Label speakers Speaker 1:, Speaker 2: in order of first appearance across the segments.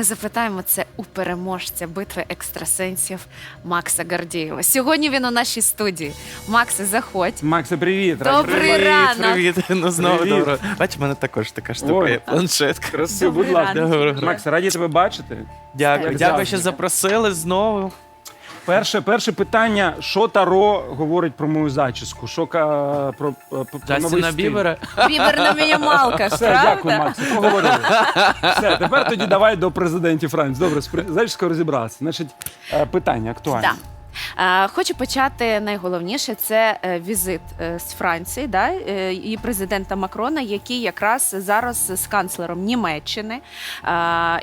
Speaker 1: Ми запитаємо це у переможця битви екстрасенсів Макса Гордієва. Сьогодні він у нашій студії. Макс, заходь.
Speaker 2: Макса, привіт!
Speaker 1: Добрий
Speaker 2: привіт.
Speaker 1: ранок.
Speaker 3: Привіт, ну знову
Speaker 2: Привіт.
Speaker 3: добре. Бач, в мене також така штука
Speaker 2: Ой.
Speaker 3: є. Планшетка.
Speaker 2: Красиво, будь ласка.
Speaker 1: ранок.
Speaker 2: Макс, раді тебе бачити.
Speaker 3: Дякую, дякую, що запросили знову.
Speaker 2: Перше, перше питання: що Таро говорить про мою зачіску? Що ка- про, про, про новий
Speaker 3: Джастіна
Speaker 2: стиль?
Speaker 3: Бібера.
Speaker 1: Бібер на мінімалках,
Speaker 2: Все, дякую,
Speaker 1: правда?
Speaker 2: Макс. Поговорили. Все, тепер тоді давай до президентів Франції. Добре, з при- зачіскою розібратися. Значить, е, питання актуальне.
Speaker 1: Да. Е, Хочу почати найголовніше це е, візит е, з Франції, да, і президента Макрона, який якраз зараз з канцлером Німеччини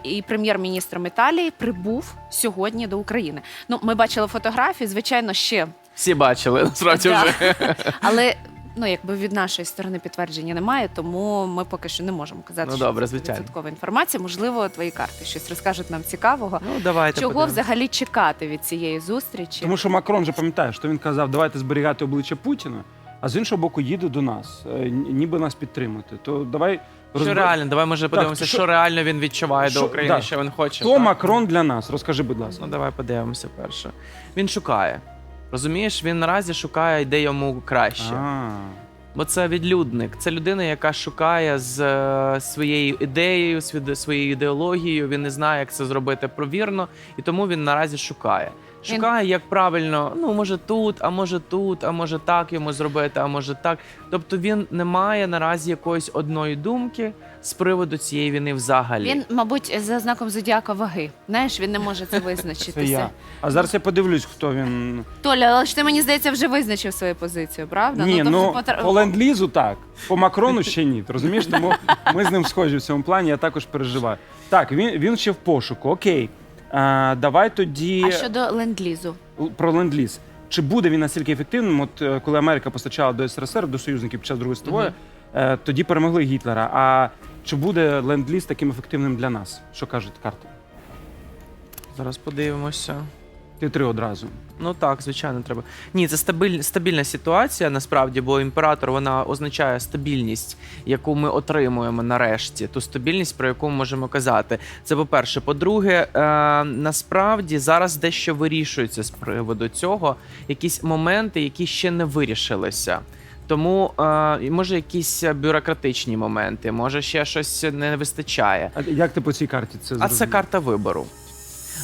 Speaker 1: і прем'єр-міністром Італії прибув сьогодні до України. Ну, ми бачили фотографії, звичайно, ще
Speaker 3: Всі бачили, насправді
Speaker 1: Да.
Speaker 3: вже.
Speaker 1: але. Ну, якби від нашої сторони підтвердження немає, тому ми поки що не можемо казати,
Speaker 3: Ну,
Speaker 1: що
Speaker 3: добре,
Speaker 1: це
Speaker 3: звичайно.
Speaker 1: відсоткова інформація. Можливо, твої карти щось розкажуть нам цікавого.
Speaker 3: Ну, давайте
Speaker 1: Чого
Speaker 3: подивимось.
Speaker 1: взагалі чекати від цієї зустрічі?
Speaker 2: Тому що Макрон же пам'ятає, що він казав, давайте зберігати обличчя Путіна, а з іншого боку, їде до нас, е, ні- ніби нас підтримати. То давай
Speaker 3: Що
Speaker 2: розбер-
Speaker 3: реально, давай може подивимося,
Speaker 2: що-
Speaker 3: що реально він відчуває
Speaker 2: що-
Speaker 3: до України,
Speaker 2: да.
Speaker 3: що він хоче.
Speaker 2: Хто
Speaker 3: так?
Speaker 2: Макрон для нас? Розкажи, будь ласка.
Speaker 3: Ну давай подивимося перше. Він шукає. Розумієш, він наразі шукає, де йому краще.
Speaker 2: А,
Speaker 3: Бо це відлюдник, це людина, яка шукає з е, своєю ідеєю, своєю ідеологією. Він не знає, як це зробити провірно, і тому він наразі шукає. Шукає, як правильно, ну може тут, а може тут, а може так йому зробити, а може так. Тобто він не має наразі якоїсь одної думки з приводу цієї війни взагалі.
Speaker 1: Він, мабуть, за знаком зодіака ваги. Знаєш, він не може це
Speaker 2: це
Speaker 1: визначитися.
Speaker 2: я. А зараз я подивлюсь, хто він.
Speaker 1: Толя, але ж ти мені здається, вже визначив свою позицію, правда?
Speaker 2: Ні,
Speaker 1: тобто
Speaker 2: ну
Speaker 1: потр-
Speaker 2: по ленд-лізу так, по Макрону ще ні. Ти розумієш? Тому ми з ним схожі в цьому плані, я також переживаю. Так, він, він ще в пошуку. Окей. А, давай тоді
Speaker 1: А щодо ленд-лізу?
Speaker 2: про ленд-ліз. Чи буде він настільки ефективним? От е, коли Америка постачала до СРСР, до союзників під час Другої світової, е, тоді перемогли Гітлера. А чи буде ленд-ліз таким ефективним для нас? Що кажуть карти?
Speaker 3: Зараз подивимося.
Speaker 2: Ти три одразу.
Speaker 3: Ну так, звичайно, треба. Ні, це стабіль, стабільна ситуація насправді, бо імператор вона означає стабільність, яку ми отримуємо нарешті. Ту стабільність, про яку ми можемо казати. Це по-перше. По-друге, е, насправді зараз дещо вирішується з приводу цього, якісь моменти, які ще не вирішилися. Тому е, може якісь бюрократичні моменти, може ще щось не вистачає.
Speaker 2: А як ти по цій карті це
Speaker 3: А це карта вибору.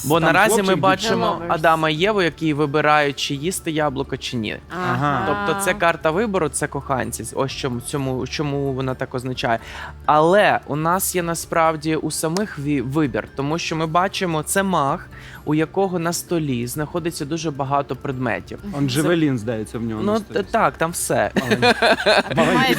Speaker 3: Бо
Speaker 2: Там
Speaker 3: наразі ми
Speaker 2: хлопчик,
Speaker 3: бачимо
Speaker 1: дівчина.
Speaker 3: Адама і Єву, які вибирають, чи їсти яблуко, чи ні.
Speaker 2: Ага.
Speaker 3: Тобто це карта вибору, це коханці. Ось чому цьому чому вона так означає. Але у нас є насправді у самих ві- вибір, тому що ми бачимо це маг, у якого на столі знаходиться дуже багато предметів.
Speaker 2: Он Джевелін, здається, в нього.
Speaker 3: Ну
Speaker 2: на столі.
Speaker 3: так, там все.
Speaker 2: Маленький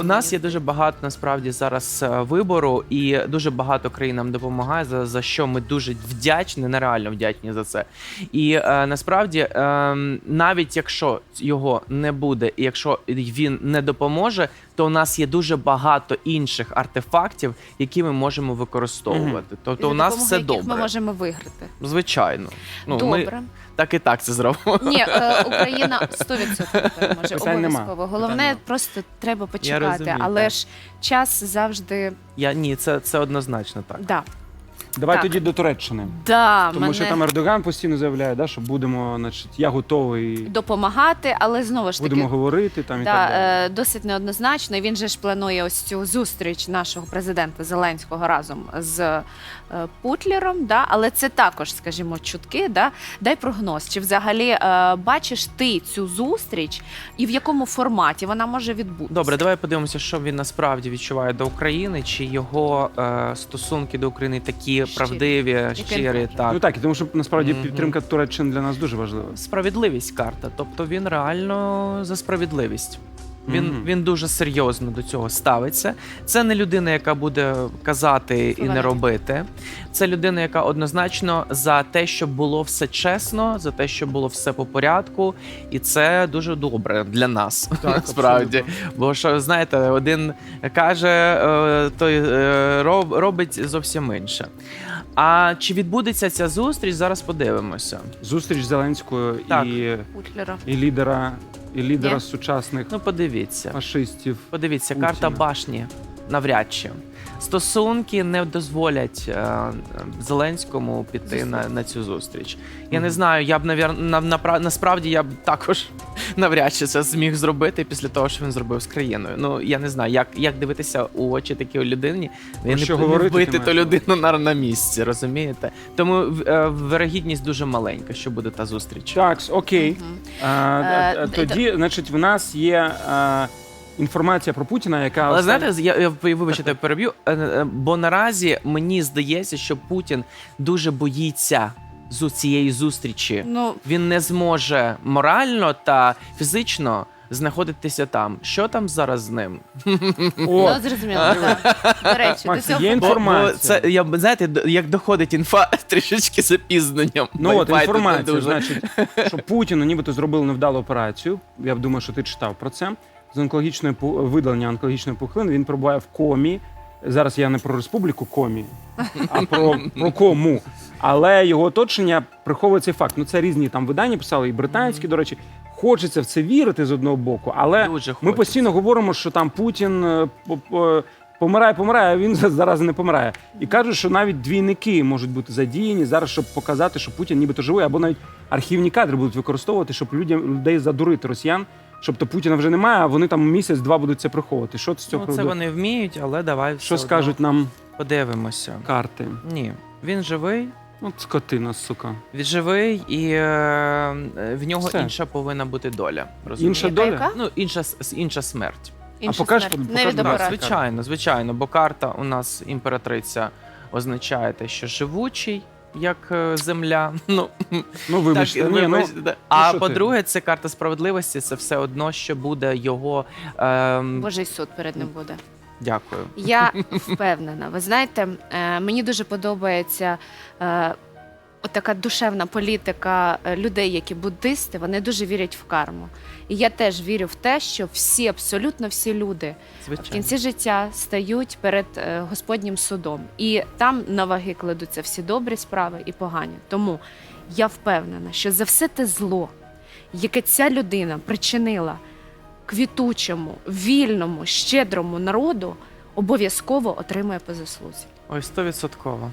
Speaker 3: У нас є дуже багато насправді зараз е, вибору, і дуже багато країн нам допомагає, за, за що ми дуже вдячні, нереально вдячні за це. І е, насправді, е, навіть якщо його не буде, і якщо він не допоможе, то у нас є дуже багато інших артефактів, які ми можемо використовувати. Тобто, у нас все
Speaker 1: яких
Speaker 3: добре.
Speaker 1: Ми можемо виграти.
Speaker 3: Звичайно. Ну, Ми
Speaker 1: Добре.
Speaker 3: так і так це зробимо.
Speaker 1: Ні, е, Україна 100% переможе.
Speaker 2: Питань нема.
Speaker 1: Обов'язково. Головне,
Speaker 2: Питань нема.
Speaker 1: просто треба почекати.
Speaker 3: розумію,
Speaker 1: Але
Speaker 3: так.
Speaker 1: ж час завжди
Speaker 3: Я ні, це, це однозначно так.
Speaker 1: да.
Speaker 2: Давай
Speaker 1: Так.
Speaker 2: тоді до Туреччини.
Speaker 1: Да,
Speaker 2: Тому
Speaker 1: мене
Speaker 2: що там Ердоган постійно заявляє, да, що будемо, значить, я готовий,
Speaker 1: допомагати, але знову ж таки.
Speaker 2: будемо говорити там і
Speaker 1: Да,
Speaker 2: так далі.
Speaker 1: е, досить неоднозначно. І Він же ж планує ось цю зустріч нашого президента Зеленського разом з е, Путлером. Да? Але це також, скажімо, чутки. Да? Дай прогноз. Чи взагалі е, бачиш ти цю зустріч і в якому форматі вона може відбутися?
Speaker 3: Добре, давай подивимося, що він насправді відчуває до України, чи його е, стосунки до України такі Правдиві, щирі.
Speaker 1: так.
Speaker 3: Так.
Speaker 2: Ну так, і тому що насправді
Speaker 3: Мгм.
Speaker 2: підтримка Туреччини для нас дуже важлива.
Speaker 3: Справедливість карта. Тобто він реально за справедливість. Він,
Speaker 2: Мгм.
Speaker 3: він дуже серйозно до цього ставиться. Це не людина, яка буде казати і не робити. Це людина, яка однозначно за те, щоб було все чесно, за те, щоб було все по порядку, і це дуже добре для нас. насправді.
Speaker 2: абсолютно.
Speaker 3: Бо що знаєте, один каже, е, той е, робить зовсім інше. А чи відбудеться ця зустріч? Зараз подивимося.
Speaker 2: Зустріч Зеленського
Speaker 3: Так.
Speaker 2: і,
Speaker 1: Путлера.
Speaker 2: і лідера, і лідера
Speaker 1: Ні.
Speaker 2: сучасних
Speaker 3: Ну, подивіться.
Speaker 2: фашистів.
Speaker 3: Подивіться,
Speaker 2: Путіна.
Speaker 3: карта башні. навряд чи. Стосунки не дозволять е, Зеленському піти на, на цю зустріч. Я не знаю, я б навер... на, на, насправді я б також навряд чи це зміг зробити після того, що він зробив з країною. Ну я не знаю, як, як дивитися у очі такій людині. Він
Speaker 2: що
Speaker 3: не,
Speaker 2: говорити ти
Speaker 3: вбити ту
Speaker 2: маєш?
Speaker 3: людину на, на місці, розумієте? Тому е, вирогідність дуже маленька, що буде та зустріч.
Speaker 2: Так, окей. А,
Speaker 1: Е,
Speaker 2: е, тоді, значить, в нас є е, інформація про Путіна, яка
Speaker 3: Але
Speaker 2: остання-
Speaker 3: знаєте, я, я ви- вибачте, переб'ю. е, е, Бо наразі мені здається, що Путін дуже боїться з цієї зустрічі.
Speaker 1: Ну,
Speaker 3: Він не зможе морально та фізично знаходитися там. Що там зараз з ним?
Speaker 2: О,
Speaker 1: ну зрозуміло. так. До речі,
Speaker 2: Макс,
Speaker 1: до цього
Speaker 2: є
Speaker 1: факту-
Speaker 3: Бо,
Speaker 2: Інформація.
Speaker 3: бо це я б- знаєте, д- як доходить інфа трішечки з запізненням.
Speaker 2: Ну от
Speaker 3: Wi-Fi тут не
Speaker 2: інформація,
Speaker 3: дуже.
Speaker 2: значить, що Путіну нібито зробили невдалу операцію. Я б думаю, що ти читав про це. З онкологічної видалення онкологічної пухлини він перебуває в комі. Зараз я не про республіку комі, а про, про кому. Але його оточення приховує цей факт. Ну це різні там видання писали, і британські, до речі. Хочеться в це вірити з одного боку, але
Speaker 3: Дуже
Speaker 2: ми постійно говоримо, що там Путін е, по- по- помирає, помирає, а він зараз не помирає. І кажуть, що навіть двійники можуть бути задіяні зараз, щоб показати, що Путін нібито живий, або навіть архівні кадри будуть використовувати, щоб людям людей задурити росіян. Щоб то Путіна вже немає, а вони там місяць-два будуть це приховувати. Що з цього
Speaker 3: Ну, це вони вміють, але давай все
Speaker 2: Що
Speaker 3: одно
Speaker 2: скажуть нам
Speaker 3: подивимося.
Speaker 2: карти?
Speaker 3: Ні, він живий.
Speaker 2: От скотина, сука.
Speaker 3: Він живий, і е, в нього
Speaker 2: Все.
Speaker 3: інша повинна бути доля. Розумієте?
Speaker 2: Інша доля?
Speaker 1: яка?
Speaker 3: Ну, інша, с- інша смерть.
Speaker 1: Інша
Speaker 2: покаж,
Speaker 1: смерть.
Speaker 2: покаж,
Speaker 1: Не операції.
Speaker 3: Звичайно, звичайно, бо карта у нас імператриця означає те, що живучий, як е, земля. Ну,
Speaker 2: Ну вибачте,
Speaker 3: так,
Speaker 2: ні, ну,
Speaker 3: да. а
Speaker 2: що
Speaker 3: по-друге, це карта справедливості. Це все одно, що буде його. Е,
Speaker 1: Божий суд перед ним буде.
Speaker 3: Дякую.
Speaker 1: Я впевнена. Ви знаєте, е, мені дуже подобається. е, От така душевна політика е, людей, які буддисти, вони дуже вірять в карму. І я теж вірю в те, що всі, абсолютно всі люди в
Speaker 3: Звичайно.
Speaker 1: кінці життя стають перед е, Господнім судом, і там на ваги кладуться всі добрі справи і погані. Тому я впевнена, що за все те зло, яке ця людина причинила квітучому, вільному, щедрому народу, обов'язково отримує по заслузі.
Speaker 3: Ой, стовідсотково.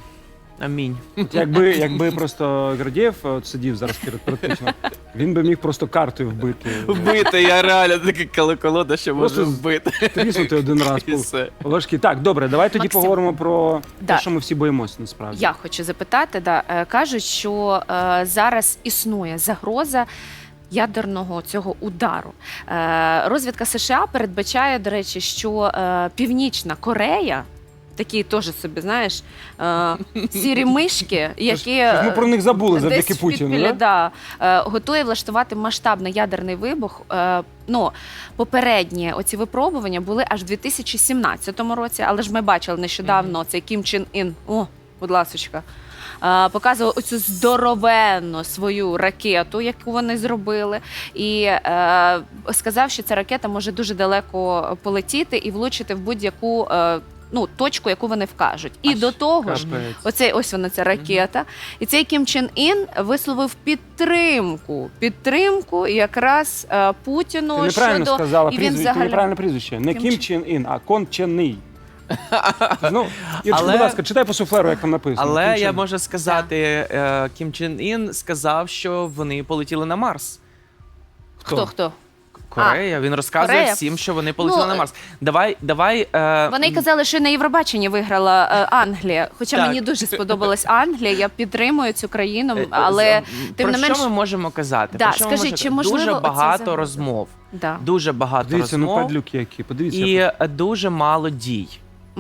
Speaker 3: Амінь.
Speaker 2: От якби, якби просто Гордієв от сидів зараз перед практично, він би міг просто картою вбити.
Speaker 3: Вбити, я реально така колода, що
Speaker 2: Просто
Speaker 3: можу вбити.
Speaker 2: Тріснути один раз.
Speaker 3: І все.
Speaker 2: ложки. Так, добре, давай тоді
Speaker 1: Максим.
Speaker 2: поговоримо про
Speaker 1: Да.
Speaker 2: те, що ми всі боїмося насправді.
Speaker 1: Я хочу запитати, да, е, кажуть, що е, зараз існує загроза. Ядерного цього удару Е, розвідка США передбачає, до речі, що е, Північна Корея, такі теж собі, знаєш, е, сірі мишки, які
Speaker 2: Щось Ми про них забули завдяки
Speaker 1: десь
Speaker 2: Путіну. Да?
Speaker 1: да, е, готує влаштувати масштабний ядерний вибух. Е, ну, попередні оці випробування були аж в 2017 році, але ж ми бачили нещодавно цей Кім Чен Ін. О, будь ласочка. е, Показував оцю здоровенну свою ракету, яку вони зробили, і е, сказав, що ця ракета може дуже далеко полетіти і влучити в будь-яку е, ну, точку, яку вони вкажуть. І
Speaker 2: Аж
Speaker 1: до того ж,
Speaker 2: Капець.
Speaker 1: Оцей ось вона ця ракета. І цей Кім Чен Ін висловив підтримку. Підтримку якраз е, Путіну
Speaker 2: Ти неправильно
Speaker 1: щодо
Speaker 2: сказала
Speaker 1: і він
Speaker 2: прізвище,
Speaker 1: взагалі-
Speaker 2: ти неправильне прізвище. Не
Speaker 1: Кім
Speaker 2: Кім
Speaker 1: Чен-
Speaker 2: Чен Ін, а Кон Чен Ій. Ну,
Speaker 3: Але-
Speaker 2: будь ласка, читай по суфлеру, як там написано.
Speaker 3: Але
Speaker 2: Кім
Speaker 3: я
Speaker 2: Чен.
Speaker 3: можу сказати, е, Кім Чен Ін сказав, що вони полетіли на Марс.
Speaker 1: хто хто.
Speaker 3: Корея. Він розказує
Speaker 1: Корея.
Speaker 3: всім, що вони полетіли
Speaker 1: Ну,
Speaker 3: на Марс. Давай, давай. Е,
Speaker 1: Вони й казали, що на Євробаченні виграла е, Англія. Хоча
Speaker 3: Так.
Speaker 1: мені дуже сподобалась Англія. Я підтримую цю країну,
Speaker 3: е,
Speaker 1: але
Speaker 3: е,
Speaker 1: тим
Speaker 3: про
Speaker 1: не
Speaker 3: що
Speaker 1: менш
Speaker 3: ми можемо казати?
Speaker 1: Да,
Speaker 3: Про що ми
Speaker 1: скажи,
Speaker 3: можемо-
Speaker 1: чи можливо
Speaker 3: дуже
Speaker 1: оце
Speaker 3: багато
Speaker 1: загроза?
Speaker 3: розмов,
Speaker 1: да.
Speaker 3: дуже багато
Speaker 2: Дивіться, ну
Speaker 3: розмов
Speaker 2: падлюки які. Подивіться.
Speaker 3: і е, дуже мало дій.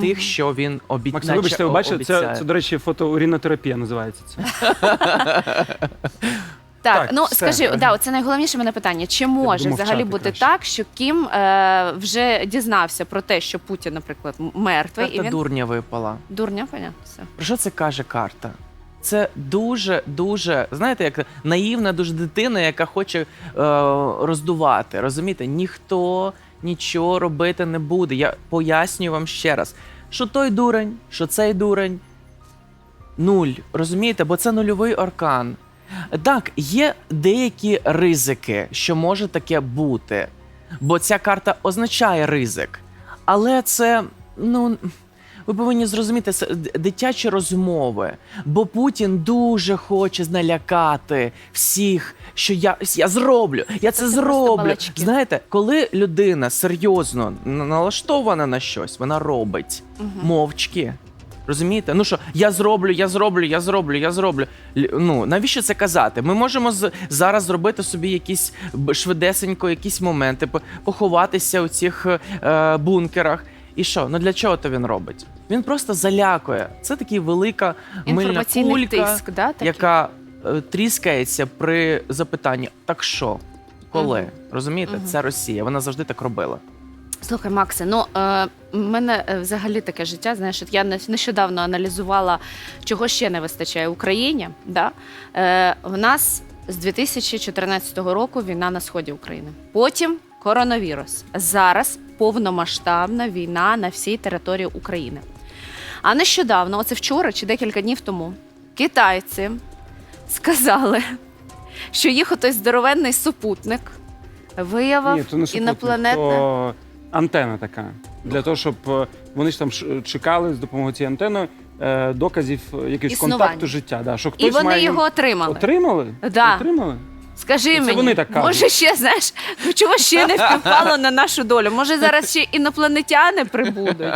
Speaker 3: Тих, що він обіцяє.
Speaker 2: Максим, вибачте, ви бачите, це, це, до речі, фотоурінотерапія називається це.
Speaker 1: Так, ну
Speaker 2: все.
Speaker 1: скажи, да, це найголовніше мене питання. Чи може
Speaker 2: думав,
Speaker 1: взагалі бути
Speaker 2: краще.
Speaker 1: так, що Кім е, вже дізнався про те, що Путін, наприклад, м- мертвий, і
Speaker 3: Карта
Speaker 1: він
Speaker 3: дурня випала.
Speaker 1: дурня, понятно, все.
Speaker 3: Про що це каже карта? Це дуже, дуже, знаєте, як наївна дуже дитина, яка хоче е, роздувати. Розумієте, ніхто нічого робити не буде. Я пояснюю вам ще раз, що той дурень, що цей дурень нуль. Розумієте, бо це нульовий аркан. Так, є деякі ризики, що може таке бути, бо ця карта означає ризик. Але це ну. Ви повинні зрозуміти це дитячі розмови, бо Путін дуже хоче налякати всіх, що я, я зроблю, я це,
Speaker 1: це
Speaker 3: зроблю. Знаєте, коли людина серйозно налаштована на щось, вона робить мовчки. Розумієте? Ну що, я зроблю, я зроблю, я зроблю, я зроблю. Ну навіщо це казати? Ми можемо з- зараз зробити собі якісь швидесенько, якісь моменти, по- поховатися у цих е, бункерах. І що? Ну для чого то він робить? Він просто залякує. Це така велика мильна кулька,
Speaker 1: тиск, да, такий?
Speaker 3: яка е, тріскається при запитанні: так що? Коли?
Speaker 1: Мгм.
Speaker 3: Розумієте?
Speaker 1: Мгм.
Speaker 3: Це Росія. Вона завжди так робила.
Speaker 1: Слухай, Максе, ну е, в мене е, взагалі таке життя. Знаєш, я не- нещодавно аналізувала, чого ще не вистачає Україні. Да? Е, в нас з 2014 року війна на сході України. Потім коронавірус. Зараз повномасштабна війна на всій території України. А нещодавно, оце вчора чи декілька днів тому, китайці сказали, що їх отой здоровенний супутник виявив
Speaker 2: Ні, то не супутник,
Speaker 1: інопланетне.
Speaker 2: то антена така. Для того, щоб е, вони ж там чекали з допомогою цієї антени е, доказів е, якогось
Speaker 1: Існування.
Speaker 2: контакту життя. Да, що хтось
Speaker 1: І вони
Speaker 2: має
Speaker 1: його отримали.
Speaker 2: отримали?
Speaker 1: Да.
Speaker 2: Отримали?
Speaker 1: Скажи
Speaker 2: Це
Speaker 1: мені,
Speaker 2: вони так кажуть.
Speaker 1: може ще знаєш, ну чого ще не впало на нашу долю? Може зараз ще інопланетяни прибудуть?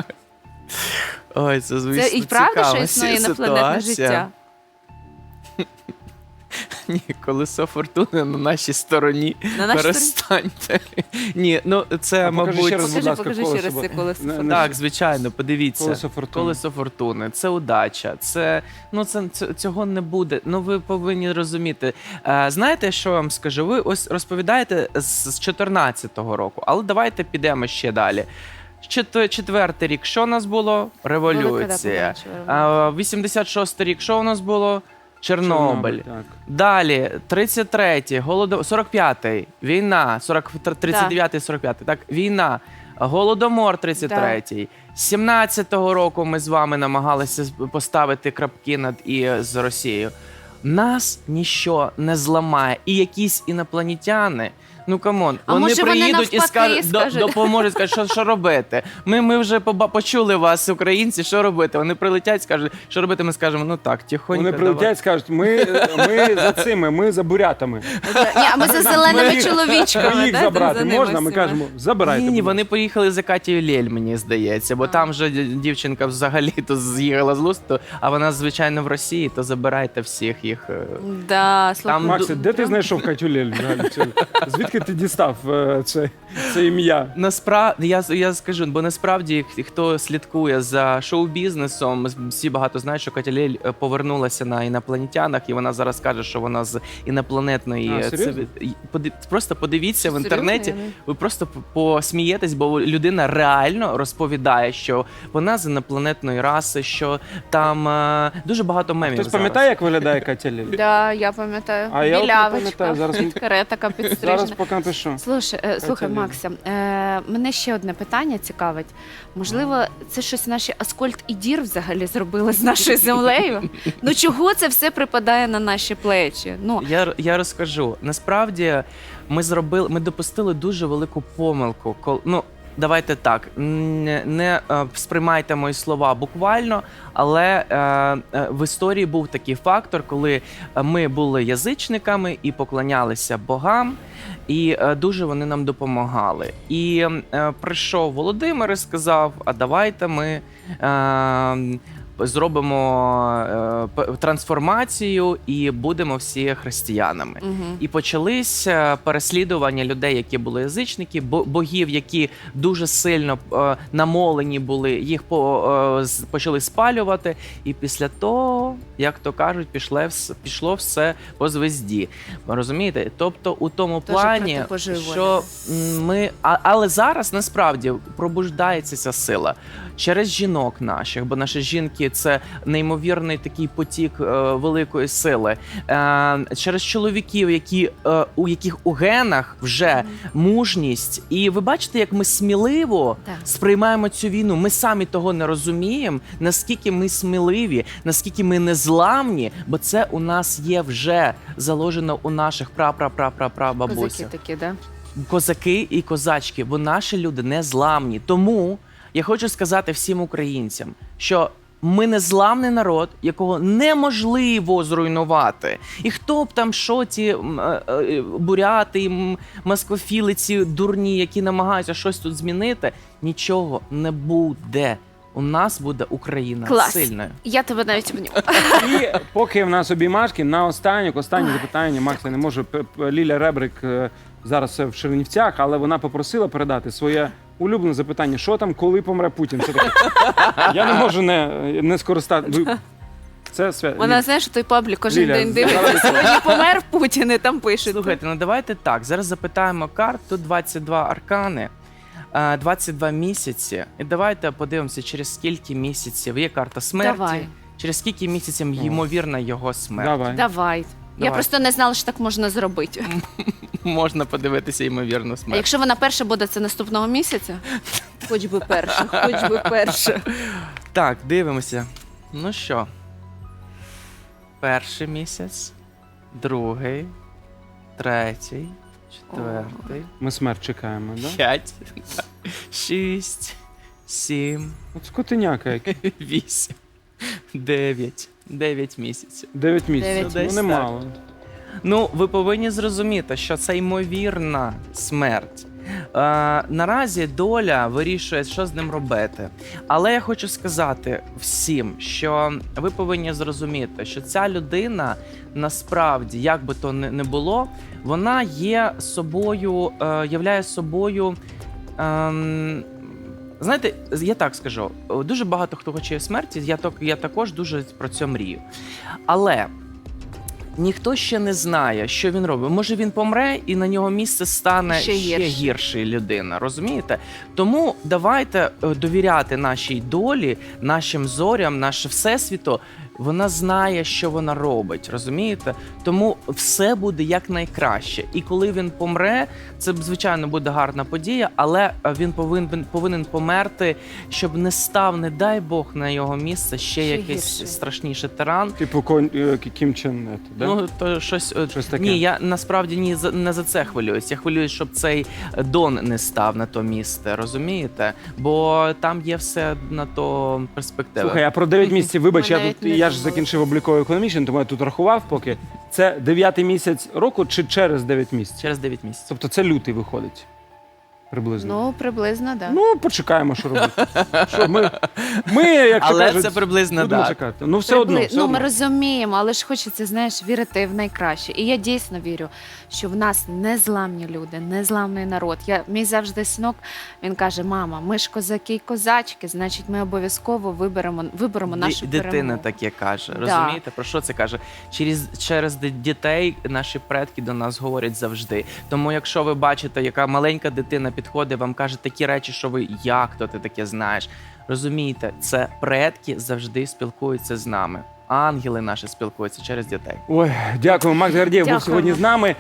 Speaker 3: Ой, це звісно.
Speaker 1: Це і правда, що
Speaker 3: цікава
Speaker 1: існує інопланетне
Speaker 3: ситуація.
Speaker 1: життя?
Speaker 3: Ні, колесо фортуни на нашій стороні.
Speaker 1: На нашій
Speaker 3: Перестаньте. Ні, ну це,
Speaker 2: А покажи
Speaker 3: мабуть.
Speaker 2: ще раз, будь
Speaker 1: Покажи,
Speaker 2: ласка,
Speaker 1: покажи
Speaker 2: колесо.
Speaker 1: ще раз це колесо
Speaker 2: Не-
Speaker 1: фортуни.
Speaker 2: не-
Speaker 3: Так, звичайно, подивіться.
Speaker 2: Колесо фортуни.
Speaker 3: Колесо фортуни, це удача. Це ну це, це цього не буде. Ну ви повинні розуміти. Е, знаєте, що я вам скажу? Ви ось розповідаєте з, з 14-го року, але давайте підемо ще далі. Чет- Четвертий рік, що у нас було? Революція.
Speaker 1: Велика,
Speaker 3: А, 86-й рік, що у нас було? Чорнобиль.
Speaker 2: так.
Speaker 3: Далі, 33-й, голодо... 45-й, війна, 40... 39-й, 45-й, так, війна, голодомор 33-й. 17-го року ми з вами намагалися з- поставити крапки над і з Росією. Нас ніщо не зламає. І якісь інопланетяни. Ну камон,
Speaker 1: А
Speaker 3: вони
Speaker 1: може вони
Speaker 3: приїдуть і
Speaker 1: навпаки
Speaker 3: скажуть, до,
Speaker 1: скажуть?
Speaker 3: допоможуть, скажуть, що, що робити. Ми, ми вже поба- почули вас, українці, що робити. Вони прилетять, скажуть, що робити. Ми скажемо, ну так, тихонько.
Speaker 2: Вони прилетять, скажуть, ми, ми за цими, ми за бурятами.
Speaker 1: Ні, а ми за зеленими
Speaker 2: їх-
Speaker 1: чоловічками.
Speaker 2: Ми їх
Speaker 1: да, там
Speaker 2: забрати
Speaker 1: ними
Speaker 2: можна, ми
Speaker 1: всіма.
Speaker 2: кажемо, забирайте.
Speaker 3: Ні, ні,
Speaker 2: будь
Speaker 3: вони поїхали за Катією Лєль, мені здається, бо там же дівчинка взагалі то з'їхала з лусту, а вона, звичайно, в Росії, то забирайте всіх їх. е.
Speaker 1: Да, слухай,
Speaker 3: Там
Speaker 2: Максе, де ти знайшов Катю Лель? взагалі? Це- Звідки ти дістав е, це, це ім'я?
Speaker 3: Насправді я, я скажу, бо насправді хто слідкує за шоу-бізнесом, всі багато знають, що Катя Лєль е, повернулася на інопланетянах, і вона зараз каже, що вона з інопланетної
Speaker 2: А,
Speaker 3: е,
Speaker 2: серйозно?
Speaker 3: поди- просто подивіться в
Speaker 1: Серйозно?
Speaker 3: інтернеті.
Speaker 1: Я не-
Speaker 3: Ви просто п- посмієтесь, бо людина реально розповідає, що вона з інопланетної раси, що там е, дуже багато мемів.
Speaker 2: Хтось
Speaker 3: зараз.
Speaker 2: пам'ятає, як виглядає Катя Лель?
Speaker 1: Да, я пам'ятаю.
Speaker 2: А я от не
Speaker 1: Білявочка,
Speaker 2: пам'ятаю, зараз ми-
Speaker 1: каре
Speaker 2: Зараз
Speaker 1: підстрижена.
Speaker 2: Поки напишу.
Speaker 1: Слушай, е, слухай, Макса, е, мене ще одне питання цікавить. Можливо, це щось наші Аскольд і Дір взагалі зробили з нашою землею? Ну чого це все припадає на наші плечі? Ну
Speaker 3: Я, я розкажу. Насправді ми зробили, ми допустили дуже велику помилку. Кол, ну, давайте так, не, не е, сприймайте мої слова буквально, але е, е, в історії був такий фактор, коли ми були язичниками і поклонялися богам. І е, дуже вони нам допомагали. І е, прийшов Володимир і сказав: А давайте ми е, зробимо е, трансформацію і будемо всі християнами.
Speaker 1: угу.
Speaker 3: І почались е, переслідування людей, які були язичники, бо- богів, які дуже сильно е, намолені були, їх по, е, почали спалювати. І після того, як то кажуть, пішло, вс- пішло все по звезді. Розумієте? Тобто, у тому
Speaker 1: Тоже
Speaker 3: плані, що ми, а, але зараз насправді пробуждається ця сила через жінок наших, бо наші жінки це неймовірний такий потік е, великої сили. Е, через чоловіків, які е, у яких у генах вже мужність, і ви бачите, як ми сміливо
Speaker 1: Так.
Speaker 3: сприймаємо цю війну. Ми самі того не розуміємо, наскільки ми сміливі, наскільки ми незламні, бо це у нас є вже заложено у наших
Speaker 1: Козаки такі, да?
Speaker 3: козаки і козачки, бо наші люди не зламні. Тому я хочу сказати всім українцям, що ми незламний народ, якого неможливо зруйнувати. І хто б там що ці м, е, е, буряти, м, ці дурні, які намагаються щось тут змінити, нічого не буде. У нас буде Україна
Speaker 1: Клас.
Speaker 3: сильною.
Speaker 1: Я тебе навіть обню.
Speaker 2: І поки в нас обіймашки, на останнє, останнє запитання, Макс, я не П- Ліля Ребрик е, зараз в Чернівцях, але вона попросила передати своє улюблене запитання: що там, коли помре Путін? Це таке. Я не можу не, не скористати. Це свя...
Speaker 1: Вона знаєш, той паблік кожен
Speaker 2: Ліля,
Speaker 1: день дивиться. Сьогодні помер Путін і там пишуть.
Speaker 3: Слухайте, ну давайте так. Зараз запитаємо карт. Тут 22 аркани, е, 22 місяці. І давайте подивимося, через скільки місяців є карта смерті.
Speaker 1: Давай.
Speaker 3: Через скільки місяців ймовірна його смерть.
Speaker 2: Давай.
Speaker 1: Давай. Я
Speaker 3: Давай.
Speaker 1: просто не знала, що так можна зробити.
Speaker 3: Можна подивитися ймовірну
Speaker 1: А
Speaker 3: смерть.
Speaker 1: якщо вона перша буде, це наступного місяця? Хоч би перша, хоч би перша.
Speaker 3: Так, дивимося. Ну що? Перший місяць, другий, третій, четвертий,
Speaker 2: Ми смерть чекаємо, да?
Speaker 3: п'ять, шість, сім,
Speaker 2: От скотиняка який.
Speaker 3: вісім, дев'ять. Дев'ять місяців.
Speaker 2: Дев'ять місяців.
Speaker 1: Дев'ять
Speaker 2: Ну,
Speaker 3: місяців.
Speaker 2: немало.
Speaker 3: Ну, ви повинні зрозуміти, що це ймовірна смерть. Е, наразі доля вирішує, що з ним робити. Але я хочу сказати всім, що ви повинні зрозуміти, що ця людина насправді, як би то не, не було, вона є собою, е, являє собою. Ем, Знаєте, я так скажу, дуже багато хто хоче смерті. Я так я також дуже про це мрію. Але ніхто ще не знає, що він робить. Може він помре, і на нього місце стане
Speaker 1: Ще
Speaker 3: ще,
Speaker 1: гірше.
Speaker 3: людина. Розумієте? Тому давайте е, довіряти нашій долі, нашим зорям, наше всесвіту. Вона знає, що вона робить, розумієте? Тому все буде якнайкраще. І коли він помре, це звичайно буде гарна подія, але е, він повинен повинен померти, щоб не став, не дай Бог, на його місце ще,
Speaker 1: Ще
Speaker 3: якийсь
Speaker 1: гірше.
Speaker 3: страшніший тиран.
Speaker 2: Типу е, Кім Чен Ет, да?
Speaker 3: Ну то щось, е,
Speaker 2: Щось таке.
Speaker 3: ні, я насправді ні за не за це хвилююсь. Я хвилююсь, щоб цей Дон не став на то місце, розумієте? Бо там є все на то перспективи.
Speaker 2: Слухай, а про 9 місяців, вибач, я тут я ж
Speaker 1: думали.
Speaker 2: закінчив обліково-економічний, тому я тут рахував поки. Це дев'ятий місяць року чи через 9 місяців?
Speaker 3: через 9 місяців.
Speaker 2: Тобто це лютий виходить. Приблизно.
Speaker 1: Ну, приблизно, так.
Speaker 2: Ну, почекаємо, що робити. Що, ми, ми, як то
Speaker 3: Але
Speaker 2: кажуть,
Speaker 3: це приблизно
Speaker 2: будемо
Speaker 3: так.
Speaker 2: чекати. Ну, все одно. Все
Speaker 1: ну,
Speaker 2: одно.
Speaker 1: ми розуміємо, але ж хочеться, знаєш, вірити в найкраще. І я дійсно вірю, що в нас незламні люди, незламний народ. Я, мій завжди синок, він каже: мама, ми ж козаки й козачки, значить, ми обов'язково виберемо, виберемо нашу
Speaker 3: Ді- Дитина
Speaker 1: перемогу.
Speaker 3: таке каже.
Speaker 1: Да.
Speaker 3: Розумієте, про що це каже? Через, через ди- дітей наші предки до нас говорять завжди. Тому, якщо ви бачите, яка маленька дитина підходить, вам каже такі речі, що ви як то ти таке знаєш. Розумієте, це предки завжди спілкуються з нами. Ангели наші спілкуються через дітей.
Speaker 2: Ой, дякую. Макс Гардієв був сьогодні з нами.